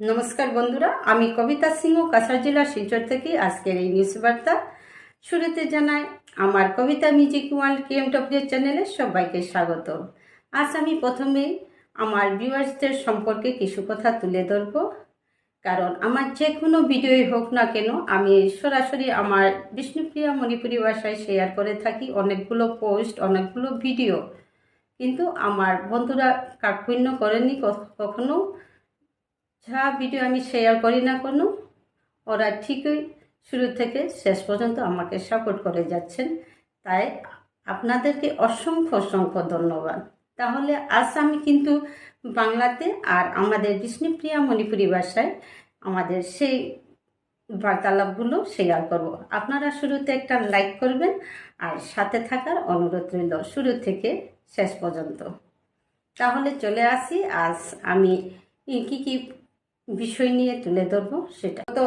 নমস্কার বন্ধুরা, আমি কবিতা সিংহ, কাছাড় জেলার শিলচর থেকে আজকের এই নিউজ বার্তা। শুরুতে জানাই, আমার কবিতা মিউজিক ওয়ার্ল্ড কেএমডব্লিউ চ্যানেলে সবাইকে স্বাগত। আজ আমি প্রথমে আমার ভিউয়ার্সদের সম্পর্কে কিছু কথা তুলে ধরব। কারণ আমার যে কোনো ভিডিওই হোক না কেন, আমি সরাসরি আমার বিষ্ণুপ্রিয়া মণিপুরী ভাষায় শেয়ার করে থাকি। অনেকগুলো পোস্ট অনেকগুলো ভিডিও কিন্তু আমার বন্ধুরা কাকপুণ্য করেনি কখনো। যা ভিডিও আমি শেয়ার করি না কোনো, ওরা ঠিকই শুরু থেকে শেষ পর্যন্ত আমাকে সাপোর্ট করে যাচ্ছেন। তাই আপনাদেরকে অসংখ্য অসংখ্য ধন্যবাদ। তাহলে আজ আমি কিন্তু বাংলাতে আর আমাদের বিষ্ণুপ্রিয়া মণিপুরী ভাষায় আমাদের সেই বার্তালাপগুলো শেয়ার করব। আপনারা শুরুতে একটা লাইক করবেন আর সাথে থাকার অনুরোধ রইল শুরু থেকে শেষ পর্যন্ত। তাহলে চলে আসি। আজ আমি কি কি বিষয় নিয়ে তুলে ধরব সেটা। গত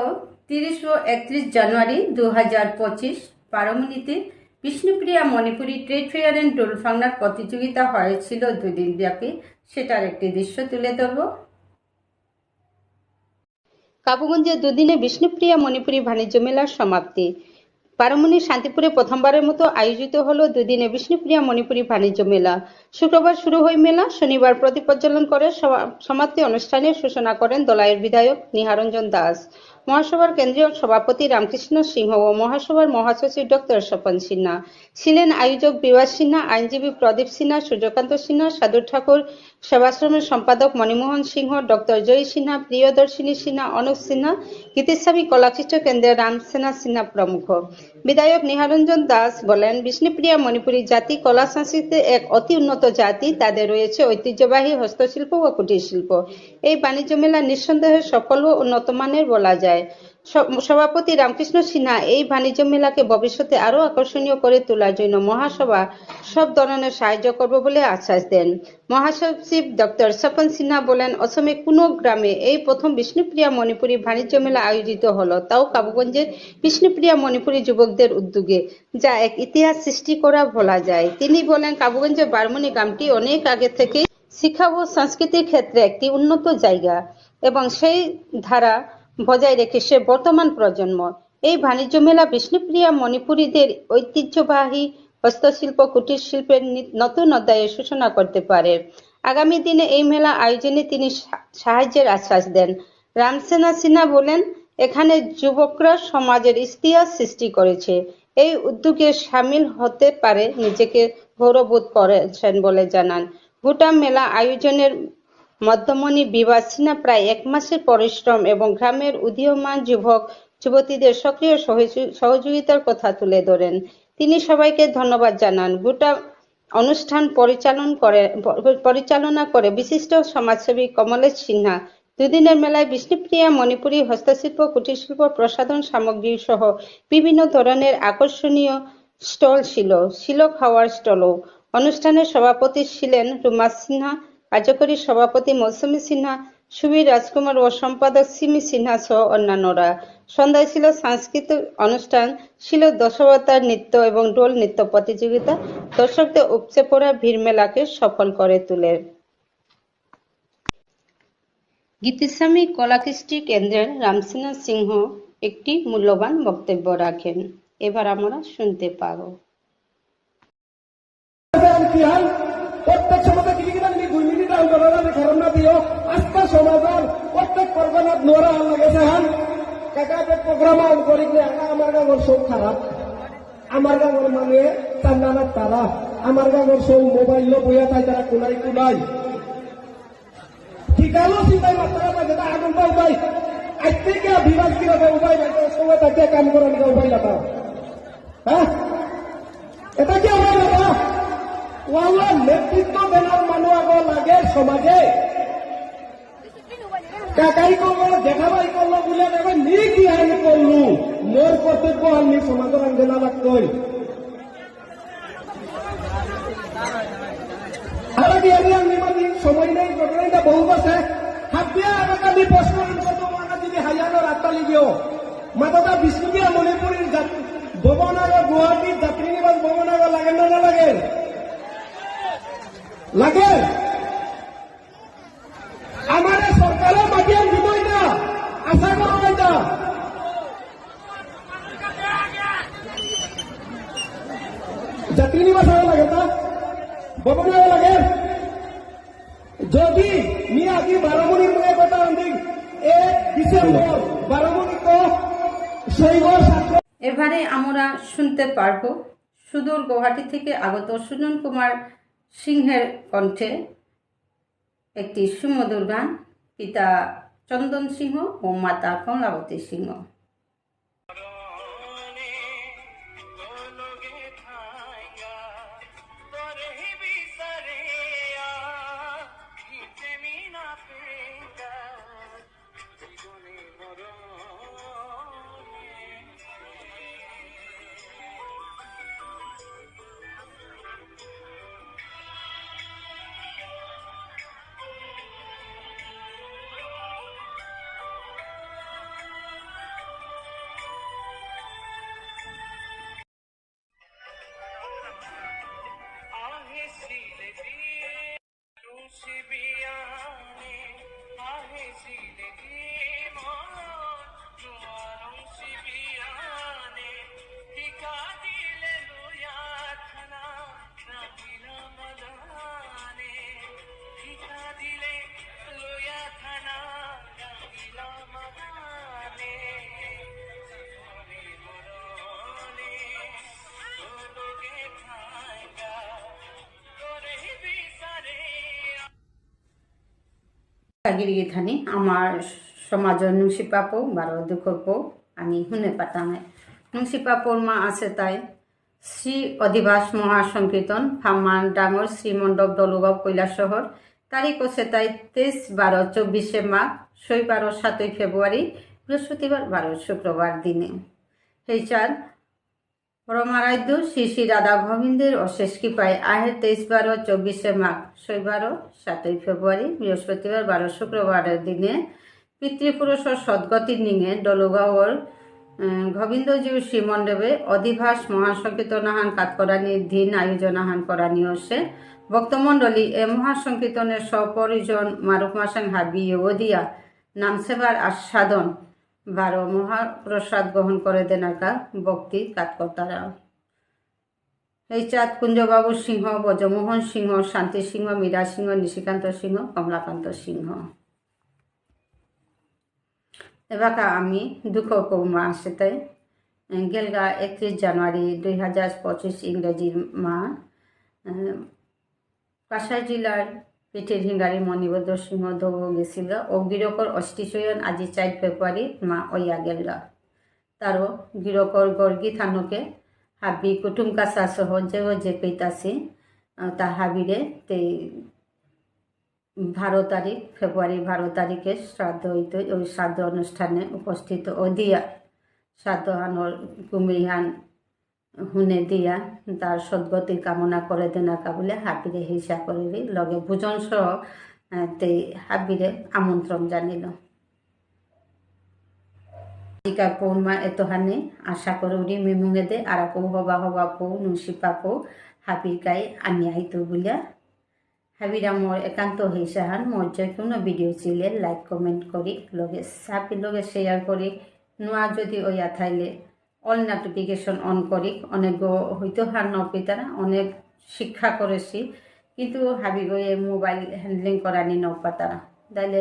তিরিশ ও একত্রিশ জানুয়ারি দু হাজার পঁচিশ পারমণিতে Bishnupriya Manipuri trade fair and ডোল ফাংনার প্রতিযোগিতা হয়েছিল দুদিন ব্যাপী। সেটার একটি দৃশ্য তুলে ধরব। কাবুগঞ্জে দুদিনে বিষ্ণুপ্রিয়া মণিপুরি বাণিজ্য মেলার সমাপ্তি। পারমণি শান্তিপুরে প্রথমবারের মতো আয়োজিত হলো দুদিনে বিষ্ণুপ্রিয়া মণিপুরী বাণিজ্য মেলা। শুক্রবার শুরু হয় মেলা। শনিবার প্রতিপজ্বলন করে সমা- সমাপ্তি অনুষ্ঠানের সূচনা করেন দলাইয়ের বিধায়ক নিহারঞ্জন দাস। মহাসভার কেন্দ্রীয় সভাপতি রামকৃষ্ণ সিংহ ও মহাসভার মহাসচিব ডক্টর স্বপন সিনহা। ছিলেন আয়োজক বিবাস সিনহা, আইনজীবী প্রদীপ সিনহা, সূর্যকান্ত সিনহা, সাধু ঠাকুর, সেবাশ্রমের সম্পাদক মণিমোহন সিংহ, ডক্টর জয়ী সিনহা, প্রিয়দর্শিনী সিনহা, অনুপ সিনহা, গীতিস্বামী কলাকৃষ্ণ কেন্দ্রের রামসেনা সিনহা প্রমুখ। বিধায়ক নিহারঞ্জন দাস বলেন, বিষ্ণুপ্রিয়া মণিপুরী জাতি কলা সংস্কৃতিতে এক অতি উন্নত জাতি, তাদের রয়েছে ঐতিহ্যবাহী হস্তশিল্প ও কুটির শিল্প এই বাণিজ্য মেলা নিঃসন্দেহে সফল ও উন্নত মানের বলা যায়। স- সভাপতি রামকৃষ্ণ সিনহা এই বাণিজ্য মেলাকে ভবিষ্যতে আরও আকর্ষণীয় করে তোলার জন্য মহাসভা সব ধরনের সাহায্য করবে বলে আশ্বাস দেন। মহাসচিব ডক্টর স্বপন সিনহা বলেন, অসমে কোনো গ্রামে এই প্রথম বিষ্ণুপ্রিয়া মণিপুরী বাণিজ্য মেলা আয়োজিত হলো। তাও কাবুগঞ্জের বিষ্ণুপ্রিয়া মণিপুরী যুবকদের উদ্যোগে, যা এক ইতিহাস সৃষ্টি করা বলা যায়। তিনি বলেন, কাবুগঞ্জের বারমণি গ্রামটি অনেক আগে থেকে শিক্ষা ও সংস্কৃতির ক্ষেত্রে একটি উন্নত জায়গা এবং সেই ধারা বজায় রেখেছে বর্তমান প্রজন্ম। এই বাণিজ্য মেলা বিষ্ণুপ্রিয়া মণিপুরীদের ঐতিহ্যবাহী হস্তশিল্প, কুটির শিল্পের নতুন অধ্যায়ের সূচনা করতে পারে। আগামী দিনে এই মেলা আয়োজনে তিনি সাহায্যের আশ্বাস দেন। রামসেনা সিনহা বলেন, এখানে যুবকরা সমাজের ইতিহাস সৃষ্টি করেছে। এই উদ্যোগে সামিল হতে পারে নিজেকে গৌরবোধ করেছেন বলে জানান। ভুটান মেলা আয়োজনের মধ্যমণি বিবাস সিনহা প্রায় এক মাসের পরিশ্রম এবং গ্রামের উদীয়মান যুবক, যুবতীদের সক্রিয় সহযোগিতার কথা তুলে ধরেন। তিনি সবাইকে ধন্যবাদ জানান। গোটা অনুষ্ঠান পরিচালন করে, পরিচালনা করে বিশিষ্ট সমাজসেবী কমলেশ সিনহা, দুদিনের মেলায় বিষ্ণুপ্রিয়া, মণিপুরী হস্তশিল্প, কুটিরশিল্প, প্রসাধন সামগ্রী সহ বিভিন্ন ধরনের আকর্ষণীয় স্টল ছিল ছিল খাওয়ার স্টলও। অনুষ্ঠানের সভাপতি ছিলেন রুমা সিনহা কার্যকরী সভাপতি মৌসুমী সিনহা, সুবীর রাজকুমার ও সম্পাদক সিমি সিনহা সহ অন্যান্যরা। সন্ধ্যায় ছিল সাংস্কৃতিক অনুষ্ঠান, ছিল দশবতার নৃত্য এবং ডোল নৃত্য প্রতিযোগিতা। দর্শকদের উপচে পড়া ভিড় মেলাকে সফল করে তোলে। গীতিস্বামী কলাকৃষ্টি কেন্দ্রের রামসেনা সিংহ একটি মূল্যবান বক্তব্য রাখেন। এবার আমরা শুনতে কি প্রত্যেক কি কিনা নি দিও আজকে সমাজের প্রত্যেক পরগনাত নোরা হাল লাগেছে হান কাকাকে প্রোগ্রাম অন করি আমার গাঁর সব খারাপ আমার গাঁর মানে চান্দানার তারা আমার গাঁর সব মোবাইল বইয়া তাই তারা কোনাই কোনাই। ঠিকানো চিন্তাই মাত্রা না যেটা আগুন পাও ভাই আজ থেকে বিরাজ কীরকম উপায় নাই সময় তাকে কাম করার উপায় লাগা হ্যাঁ এটা কি আমার লাগা ওয়ালা নেতৃত্ব দেনার মানুহ আগ লাগে সমাজে। কাকাই করল জেঠাবাই করল বলে এবার নিকি আমি করলু মোর কর্তব্য আমি সমাজের আঙ্গনা লাগতই আর কি আমি আমি মানে সময় নেই ঘটনাটা বহু হাত দিয়া আমাকে আমি প্রশ্ন করব মানে যদি হাজারো রাস্তালি দিও। মাতটা বিষ্ণুপ্রিয়া মণিপুরীর ভবনাগর লাগে। আমার সরকারে মাতিয়ান দিব না আশা করো না জাতীয় নিবাসে লাগে তা বপনীয় লাগে। যদি নি আজি বারামণি মনে কথা আনি এক ডিসেম্বর বারামণি তো শৈব এবারে আমরা শুনতে পারব। সুদূর গুয়াহাটি থেকে আগত সুজন কুমার সিংহের কণ্ঠে একটি সুমধুর গান পিতা চন্দন সিংহ ও মাতা কমলাবতী সিংহ। গিরিগি থানি আমার সমাজৰ নুংসি পাপো বাৰ দুখ পো আমি শুনে পাতা নাই নুংসি পাপোর মা আছে তাই। শ্রী অধিবাস মহাসংকীর্তন ফাম্মান ডাঙর শ্রীমণ্ডপ দলুগাঁও কৈলাসহর তারিখ আছে তাই তেইশ বারো চব্বিশে মাঘ ছয় বারো সাতই ফেব্রুয়ারি, বৃহস্পতিবার বারো শুক্রবার দিনে। সেই চার পরমারাধ্য শ্রী শ্রী রাধা গোবিন্দের অশেষ কৃপায় আহের তেইশ বারো চব্বিশে মাঘ ছয় বারো সাতই ফেব্রুয়ারি, বৃহস্পতিবার বারো শুক্রবারের দিনে পিতৃপুরুষর সদ্গতির নিঙে দলুগাঁওর গোবিন্দজীউ শ্রীমণ্ডপে অধিভাস মহাসংকীর্তনাহান কাতকরানির দিন আয়োজনাহান করানি হচ্ছে ভক্তমণ্ডলী এ মহাসংকীর্তনের সপরিজন মারুফ মাসাং হাবি ওদিয়া নামসেবার আস্বাদন বারো মহাপ্রসাদ গ্রহণ করে দেনাকা ভক্তি কাতকর্তারা এই চাঁদ কুঞ্জবাবু সিংহ, ব্রজমোহন সিংহ, শান্তি সিংহ, মীরা সিংহ, নিশিকান্ত সিংহ, কমলাকান্ত সিংহ। এবাকা আমি দুঃখ কৌমা আসতে গেলগা একত্রিশ জানুয়ারি দুই হাজার পঁচিশ ইংরেজির মা কাছাড় জিলার পিঠের হিঙ্গারি মণিভদ্র সিংহ ধৌ গেছিল। ও গিরকর অষ্টিশয়ন আজি চার ফেব্রুয়ারি মা ওয়া গেলগা তারও গিরকর গর্গি থানকে হাবি কুটুম কাছা সহ যে যে কইতাছি তা হাবিরে তে বারো তারিখ, ফেব্রুয়ারি বারো তারিখে শ্রাদ্ধ হইতে, ওই শ্রাদ্ধ অনুষ্ঠানে উপস্থিত ও দিয়া শ্রাদ্ধহানোর কুমিহান হুনে দিয়া তার সদ্গতি কামনা করে দেনাকা বলে হাবিরে হিসা করিলি লগে ভোজন সহ আহ, তে হাবিরে আমন্ত্রণ জানিল। টিকা পৌর্ণমা এতহানে আশা করি মিমুঙে দে আর কৌ হবা হবা পৌ নুসি পাপো হাবির গায়ে আনি আইতো বলিয়া। হাবিরা মোর একান্ত হিসাহান মোর যে কোনো ভিডিও চিলে লাইক কমেন্ট করি লগে সাপি লগে শেয়ার করি। নোয়া যদি ওয়া থাইলে অল নোটিফিকেশন অন করি। অনেক হয়তো হার নপিতারা অনেক শিক্ষা করেছি। কিন্তু হাবি গয়ে মোবাইল হ্যান্ডলিং করানি নপাতারা তাইলে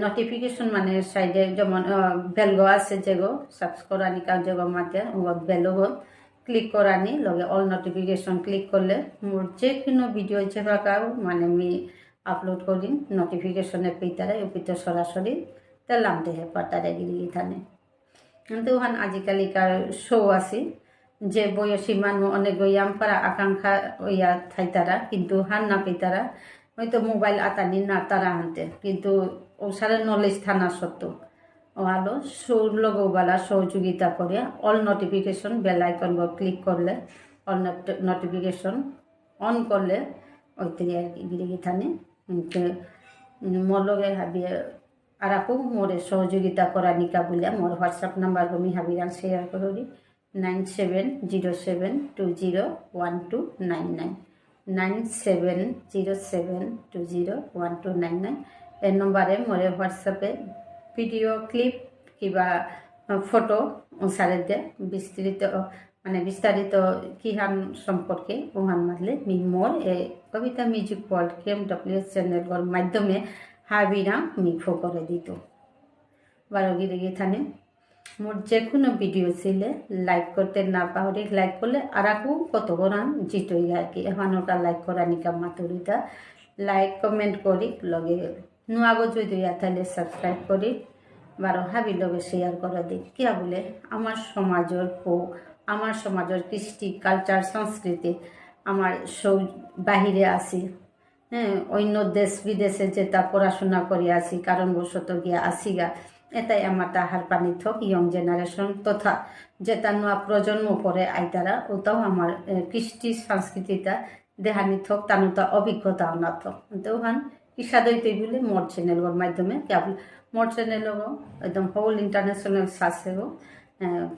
নোটিফিকেশন মানে সাইডে যেমন বেলগো আছে যেগো করানি কাউ যেগো মাতে বেলগো ক্লিক করানি লগে অল নোটিফিকেশন ক্লিক করলে মোর যে কোনো ভিডিও যেবা কাউ মানে আমি আপলোড করি নোটিফিকেশনে পেতারে ওপিতে সরাসরি তেলাম দেহে পাতারে গিরি থানে কিন্তু ওখান আজিকালিকার শো আছে, যে বয়সী মানুষ অনেক ইয়াম পারা আকাঙ্ক্ষা ইয়া থাইতারা, কিন্তু হান না পেতারা হয়তো মোবাইল আতানি না তারা হানতে কিন্তু ওসারে নলেজ থানা সত্ত্বেও। ও আলো শোর লগোবালা সহযোগিতা করে all notification bell icon click করলে অল নোটিফিকেশন অন করলে ওই থেকে আর কি গিরে থানে মোর লগে হাবিয়ে আর আকো মোরে সহযোগিতা করা নিকা বলিয়া মোর হোয়াটসঅ্যাপ নাম্বার আমি হাবিরান শেয়ার করি nine seven zero seven two zero one two nine nine. Nine seven zero seven two zero one two nine nine. এই নম্বরে মোরে হোয়াটসঅ্যাপে ভিডিও ক্লিপ কিবা ফটো অনুসারে দিয়ে বিস্তৃত মানে বিস্তারিত কিহান সম্পর্কে ওহান মাতলে মি, মোর এ কবিতা মিউজিক ওয়ার্ল্ড কেম ডব্লিউ চ্যানেলর মাধ্যমে হাবিরা মি ফো করে দিত। বারো গিরে গিয়ে মোর যে কোনো ভিডিও ছিলে, লাইক করতে না পাহরি লাইক করলে আর আকু কত করান জিতই আর কি, এখন ওটা লাইক করা নিকা মাতুরিতা লাইক, কমেন্ট করি, লগে নুয়াগো যদি তাহলে সাবস্ক্রাইব করি। বারো হাবি লগে শেয়ার করে দিই। কিয়া বলে, আমার সমাজের পোক আমার সমাজের কৃষ্টি কালচার সংস্কৃতি, আমার সৌ বাহিরে আসি। হ্যাঁ অন্য দেশ বিদেশে যেটা পড়াশোনা করে আসি কারণবশত গিয়া আসিগা। এটাই আমার তাহার পানি থক ইয়ং জেনারেশন তথা যেটা নোয়া প্রজন্ম পরে আইতারা ওটাও আমার কৃষ্টি সংস্কৃতিটা দেহানি থক তানুতা অভিজ্ঞতা না থক তো ওখান কিসাদইতে বলে, মোর চ্যানেলের মাধ্যমে, কেবল, মোর চ্যানেলও একদম হোল ইন্টারন্যাশনাল সাসেও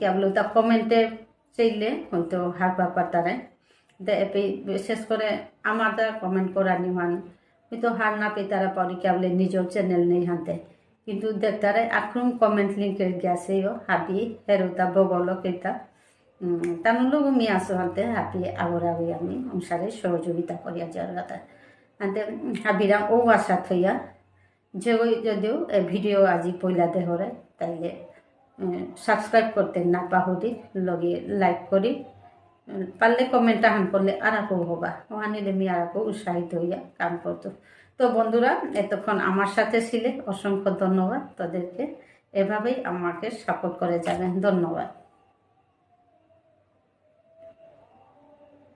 কেবল ওটা কমেন্টে চাইলে হয়তো হার ব্যাপার এপি বিশেষ করে আমার দ্বারা কমেন্ট করা নিমান হয়তো হার না পেয়ে তারা পরে কেবল নিজের চ্যানেল নেই হাতে। কিন্তু দেখতারে আক্রম কমেন্ট লিঙ্কে গেছে হাবি হেরোতা বগল কেতা। তার লোক মি আসো হাতে হাবি আগর আগে আমি অনুসারে সহযোগিতা করিয়া যাওয়ার কথা। হাতে হাবিরা ও আশা থইয়া যে ওই যদিও ভিডিও আজি পয়লা দেহরে, তাইলে সাবস্ক্রাইব করতে না পাহরি লগে লাইক করি। পারলে কমেন্ট হান করলে আর আপ হবা। ওহানিলে মি আর আকো উৎসাহিত হইয়া কাম করতো। তো বন্ধুরা, এতক্ষণ আমার সাথে ছিলে। অসংখ্য ধন্যবাদ। তাদেরকে এভাবেই আমাকে সাপোর্ট করে যাবেন। ধন্যবাদ।